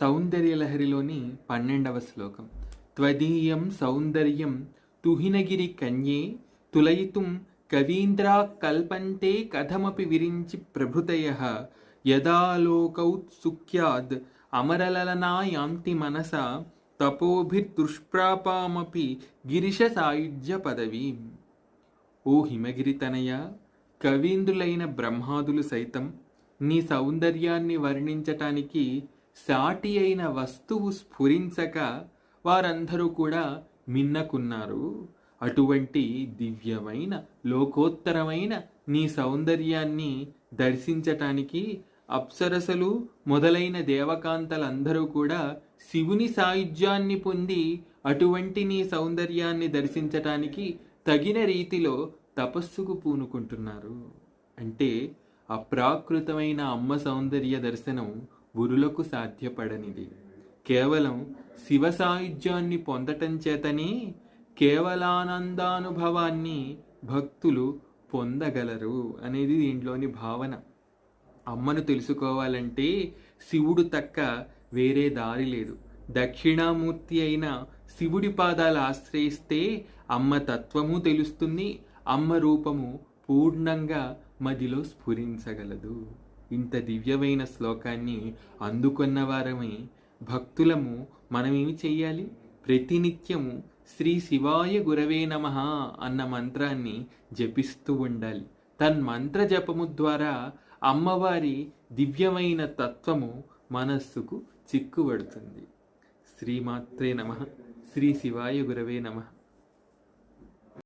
సౌందర్యలహరిలోని పన్నెండవ శ్లోకం. త్వదీయం సౌందర్యం తుహినగిరి కన్యే తులయితుం కవీంద్రా కల్పంతే కథమపి విరించి ప్రభృతయ. యదాలోకౌత్సుఖ్యాద్ అమరలలనాయాంతి మనస తపోభిర్దుష్ప్రాపామపి గిరిశ సాయుధ్య పదవి. ఓ హిమగిరితనయ కవీంద్రులైన బ్రహ్మాదులు సైతం నీ సౌందర్యాన్ని వర్ణించటానికి సాటి అయిన వస్తువు స్ఫురించక వారందరూ కూడా మిన్నకున్నారు. అటువంటి దివ్యమైన లోకోత్తరమైన నీ సౌందర్యాన్ని దర్శించటానికి అప్సరసలు మొదలైన దేవకాంతలందరూ కూడా శివుని సాయుధ్యాన్ని పొంది అటువంటి నీ సౌందర్యాన్ని దర్శించటానికి తగిన రీతిలో తపస్సుకు పూనుకుంటున్నారు. అంటే అప్రాకృతమైన అమ్మ సౌందర్య దర్శనం గురులకు సాధ్యపడనిది. కేవలం శివ సాయుధ్యాన్ని పొందటం చేతని కేవలానందానుభవాన్ని భక్తులు పొందగలరు అనేది దీంట్లోని భావన. అమ్మను తెలుసుకోవాలంటే శివుడు తక్క వేరే దారి లేదు. దక్షిణామూర్తి అయిన శివుడి పాదాలు ఆశ్రయిస్తే అమ్మ తత్వము తెలుస్తుంది అమ్మ రూపము పూర్ణంగా మదిలో స్ఫురించగలదు. ఇంత దివ్యమైన శ్లోకాన్ని అందుకున్న వారమే భక్తులము మనమేమి చెయ్యాలి? ప్రతినిత్యము శ్రీ శివాయ గురవే నమ అన్న మంత్రాన్ని జపిస్తూ ఉండాలి. తన్మంత్ర జపము ద్వారా అమ్మవారి దివ్యమైన తత్వము మనస్సుకు చిక్కుబడుతుంది. శ్రీమాత్రే నమ. శ్రీ శివాయ గురవే నమ.